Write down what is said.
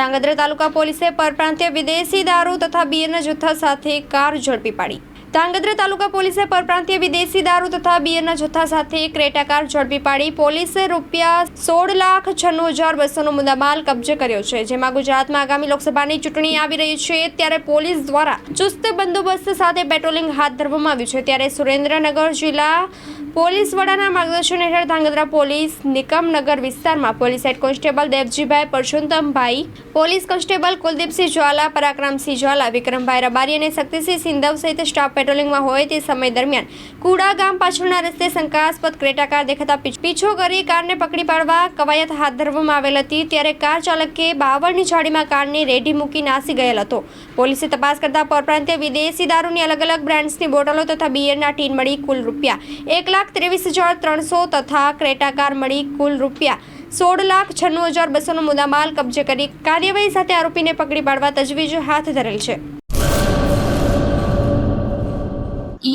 ધાંગધ્રા તાલુકા પોલીસે પરપ્રાંતીય વિદેશી દારૂ તથા બિયરના જથ્થા સાથે કાર ઝડપી પાડી. ધાંગધ્રા તાલુકા પોલીસે પરપ્રાંતીય વિદેશી દારૂ તથા બિયરના જથ્થા સાથે ક્રેટા કાર ઝડપી પાડી પોલીસે રૂપિયા સોળ લાખ છન્નું હજાર બસોનો મુદ્દામાલ કબજે કર્યો છે. જેમાં ગુજરાતમાં આગામી લોકસભાની ચૂંટણી આવી રહી છે ત્યારે પોલીસ દ્વારા ચુસ્ત બંદોબસ્ત સાથે પેટ્રોલિંગ હાથ ધરવામાં આવ્યું છે. ત્યારે સુરેન્દ્રનગર જિલ્લા પોલીસ વડાના માર્ગદર્શન હેઠળ ધાંગધ્રા પોલીસ નિકમનગર વિસ્તારમાં police head constable Devjibhai Parsottambhai police constable Kuldeepsinh Jwala, Parakramsinh Jwala, Vikrambhai Rabari અને શક્તિસિંહ સિંધવ સહિત સ્ટાફ પેટ્રોલિંગમાં હોય તે સમય દરમિયાન. કુડા ગામ પાછળના રસ્તે શંકાસ્પદ ક્રેટા કાર દેખાતા પીછ- કરી કારને પકડી પાડવા કવાયત હાથ ધરવામાં આવેલ હતી, ત્યારે કાર ચાલકે બાવળની જાળીમાં કારને રેડી મૂકી નાસી ગયેલ હતો. પોલીસે તપાસ કરતા પરપ્રાંતે વિદેશી દારૂની અલગ અલગ બ્રાન્ડ્સની બોટલો તથા બિયરના ટીન મળી કુલ રૂપિયા. એક લાખ ત્રેવીસ હજાર ત્રણસો તથા ક્રેટા કાર મળી કુલ રૂપિયા. સોળ લાખ છન્નું હજાર બસોનો મુદ્દામાલ કબજે કરી કાર્યવાહી સાથે આરોપીને પકડી પાડવા તજવીજ હાથ ધરેલ છે.